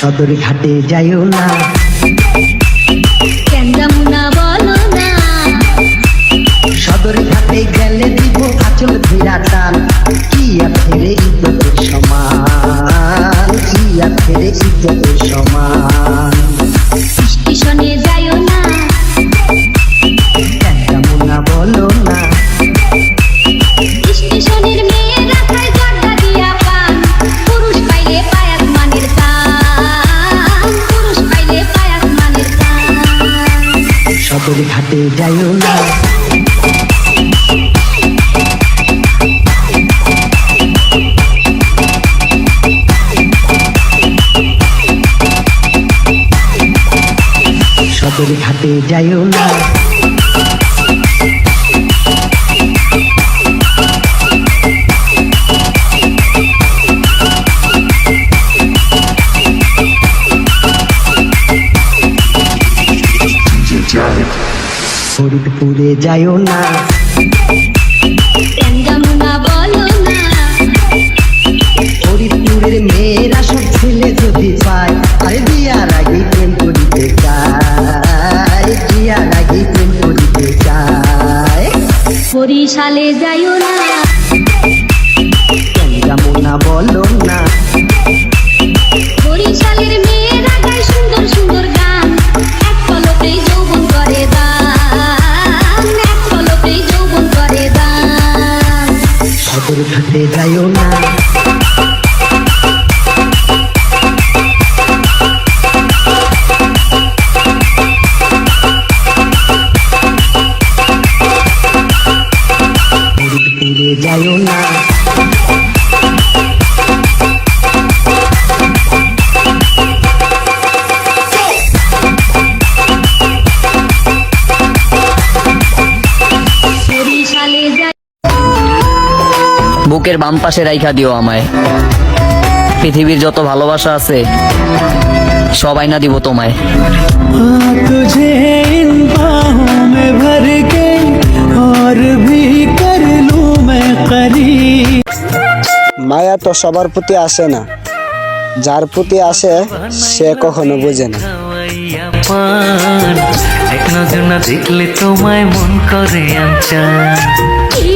সদর ঘাটে যাইও না। সদর ঘাটে যাইও না। সদর ঘাটে যাইও না। ফরিদপুরে যাইও না। কেন মেয়েরা সব ছেলে যদি পায় আরে বিয়ার আগে প্রেম করিতে চায় বিয়ার আগে প্রেম করিতে চায়। বরিশালে যাইও না। কেমন না বলো না। সদর ঘাটে যাইও না। যাইও না। বুকের বাম পাশে রাইখা দিও আমায় পৃথিবীর যত ভালোবাসা আছে সবাই না দিব তোমায় तुझे इन बाहों में भर के और भी कर लूं मैं करीब মায়া তো সবার প্রতি আসে না যার প্রতি আসে সে কখনো বোঝে না খাওয়াইয়া পান এক নজর না দেখলে তোমায় মন করে আনচান কি